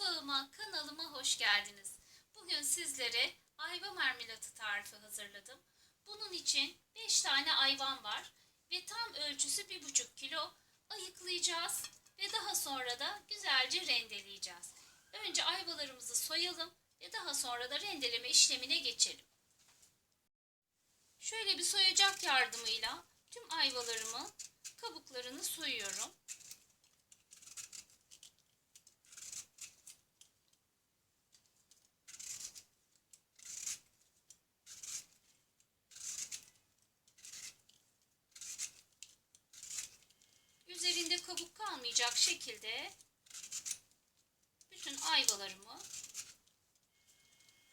Mutfağıma, kanalıma hoş geldiniz. Bugün sizlere ayva marmelatı tarifi hazırladım. Bunun için 5 tane ayvan var ve tam ölçüsü 1,5 kilo ayıklayacağız ve daha sonra da güzelce rendeleyeceğiz. Önce ayvalarımızı soyalım ve daha sonra da rendeleme işlemine geçelim. Şöyle bir soyacak yardımıyla tüm ayvalarımı kabuklarını soyuyorum. Üzerinde kalmayacak şekilde bütün ayvalarımı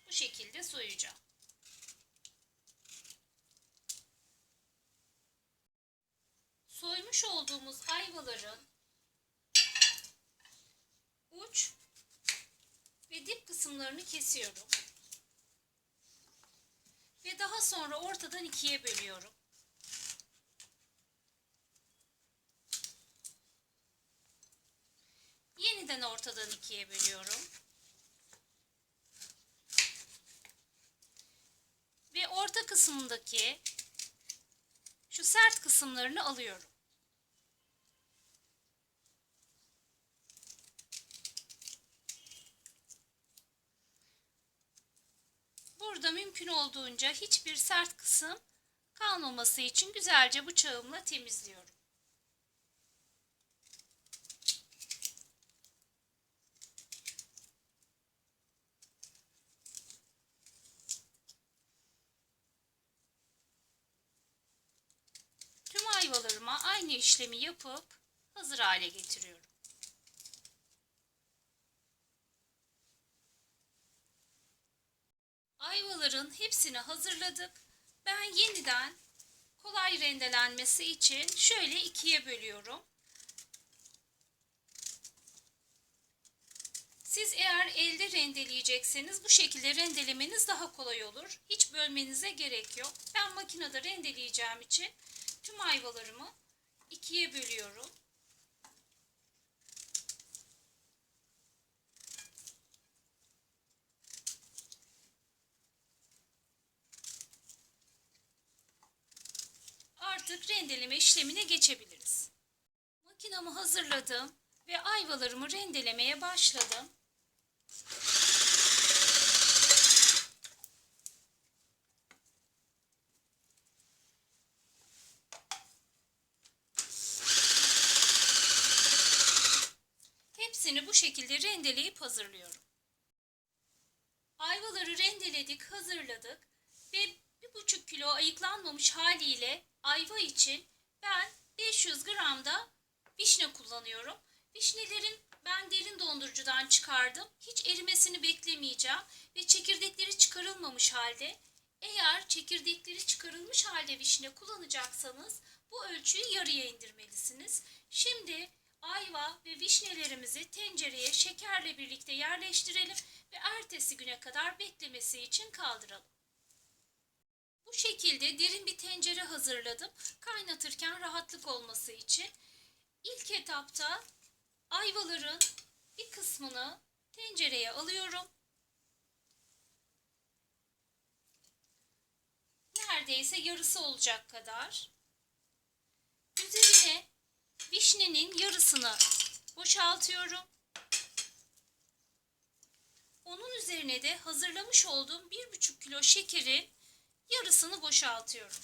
bu şekilde soyacağım. Soymuş olduğumuz ayvaların uç ve dip kısımlarını kesiyorum. Ve daha sonra ortadan ikiye bölüyorum. Yeniden ortadan ikiye bölüyorum. Ve orta kısmındaki şu sert kısımlarını alıyorum. Burada mümkün olduğunca hiçbir sert kısım kalmaması için güzelce bıçağımla temizliyorum. Tüm ayvalarıma aynı işlemi yapıp hazır hale getiriyorum. Ayvaların hepsini hazırladık. Ben yeniden kolay rendelenmesi için şöyle ikiye bölüyorum. Siz eğer elde rendeleyecekseniz bu şekilde rendelemeniz daha kolay olur. Hiç bölmenize gerek yok. Ben makinede rendeleyeceğim için tüm ayvalarımı ikiye bölüyorum. Artık rendeleme işlemine geçebiliriz. Makinamı hazırladım ve ayvalarımı rendelemeye başladım. Hepsini bu şekilde rendeleyip hazırlıyorum. Ayvaları rendeledik, hazırladık ve bir buçuk kilo ayıklanmamış haliyle ayva için ben 500 gram da vişne kullanıyorum. Vişnelerin ben derin dondurucudan çıkardım. Hiç erimesini beklemeyeceğim ve çekirdekleri çıkarılmamış halde eğer çekirdekleri çıkarılmış halde vişne kullanacaksanız bu ölçüyü yarıya indirmelisiniz. Şimdi ayva ve vişnelerimizi tencereye şekerle birlikte yerleştirelim ve ertesi güne kadar beklemesi için kaldıralım. Bu şekilde derin bir tencere hazırladım. Kaynatırken rahatlık olması için. İlk etapta ayvaların bir kısmını tencereye alıyorum. Neredeyse yarısı olacak kadar. Vişnenin yarısını boşaltıyorum. Onun üzerine de hazırlamış olduğum 1,5 kilo şekerin yarısını boşaltıyorum.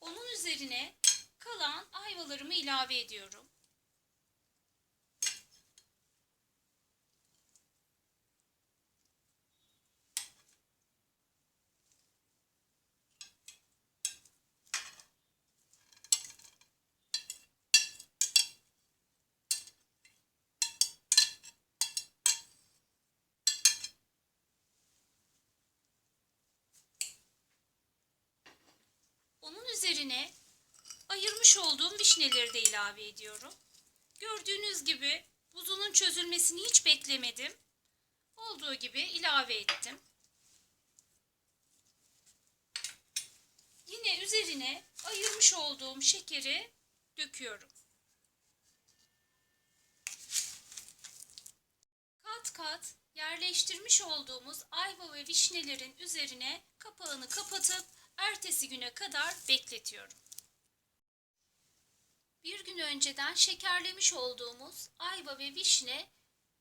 Onun üzerine kalan ayvalarımı ilave ediyorum. Onun üzerine ayırmış olduğum vişneleri de ilave ediyorum. Gördüğünüz gibi buzunun çözülmesini hiç beklemedim. olduğu gibi ilave ettim. Yine üzerine ayırmış olduğum şekeri döküyorum. Kat kat yerleştirmiş olduğumuz ayva ve vişnelerin üzerine kapağını kapatıp ertesi güne kadar bekletiyorum. Bir gün önceden şekerlemiş olduğumuz ayva ve vişne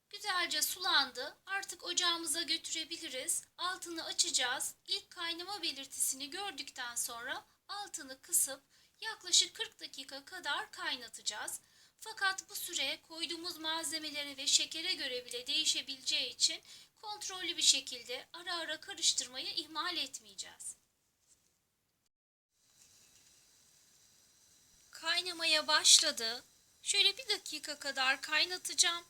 güzelce sulandı. Artık ocağımıza götürebiliriz. Altını açacağız. İlk kaynama belirtisini gördükten sonra altını kısıp yaklaşık 40 dakika kadar kaynatacağız. Fakat bu süre koyduğumuz malzemelere ve şekere göre bile değişebileceği için kontrollü bir şekilde ara ara karıştırmayı ihmal etmeyeceğiz. Kaynamaya başladı. Şöyle bir dakika kadar kaynatacağım.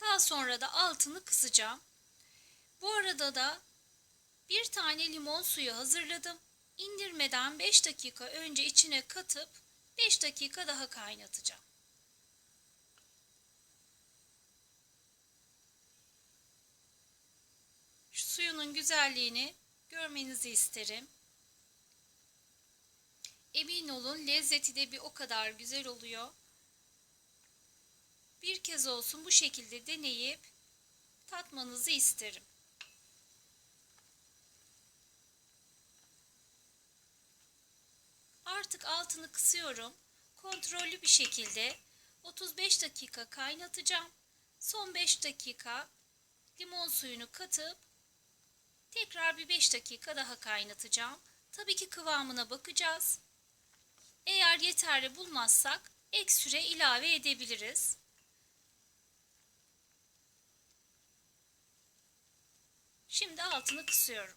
Daha sonra da altını kısacağım. Bu arada da bir tane limon suyu hazırladım. İndirmeden 5 dakika önce içine katıp 5 dakika daha kaynatacağım. Şu suyunun güzelliğini görmenizi isterim. Emin olun lezzeti de bir o kadar güzel oluyor. Bir kez olsun bu şekilde deneyip tatmanızı isterim. Artık altını kısıyorum. Kontrollü bir şekilde 35 dakika kaynatacağım. Son 5 dakika limon suyunu katıp tekrar bir 5 dakika daha kaynatacağım. Tabii ki kıvamına bakacağız. Eğer yeterli bulmazsak ek süre ilave edebiliriz. Şimdi altını kısıyorum.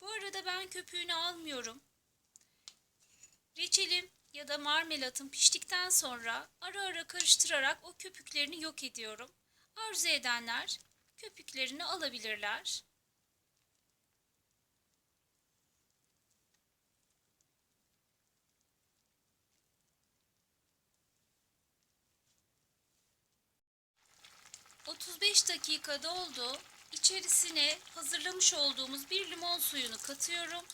Bu arada ben köpüğünü almıyorum. Reçelim ya da marmelatım piştikten sonra ara ara karıştırarak o köpüklerini yok ediyorum. Arzu edenler köpüklerini alabilirler. ...35 dakika doldu. İçerisine hazırlamış olduğumuz bir limon suyunu katıyorum.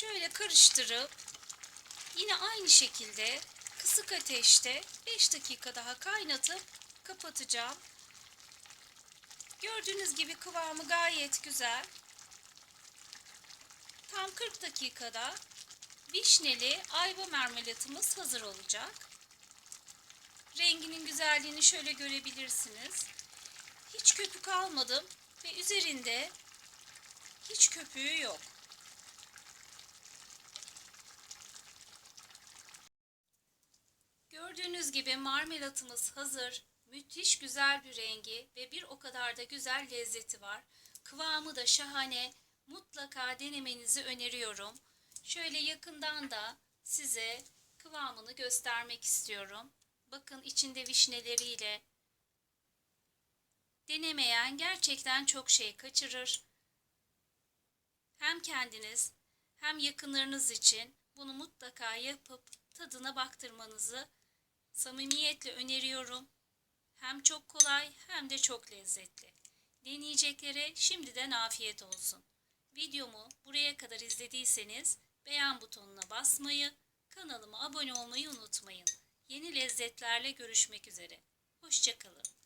Şöyle karıştırıp yine aynı şekilde kısık ateşte 5 dakika daha kaynatıp kapatacağım. Gördüğünüz gibi kıvamı gayet güzel. Tam 40 dakikada vişneli ayva marmelatımız hazır olacak. Renginin güzelliğini şöyle görebilirsiniz. Hiç köpük almadım ve üzerinde hiç köpüğü yok. Gördüğünüz gibi marmelatımız hazır. Müthiş güzel bir rengi ve bir o kadar da güzel lezzeti var. Kıvamı da şahane. Mutlaka denemenizi öneriyorum. Şöyle yakından da size kıvamını göstermek istiyorum. Bakın içinde vişneleriyle. Denemeyen gerçekten çok şey kaçırır. Hem kendiniz hem yakınlarınız için bunu mutlaka yapıp tadına baktırmanızı samimiyetle öneriyorum. Hem çok kolay hem de çok lezzetli. Deneyeceklere şimdiden afiyet olsun. Videomu buraya kadar izlediyseniz beğen butonuna basmayı, kanalıma abone olmayı unutmayın. Yeni lezzetlerle görüşmek üzere. Hoşçakalın.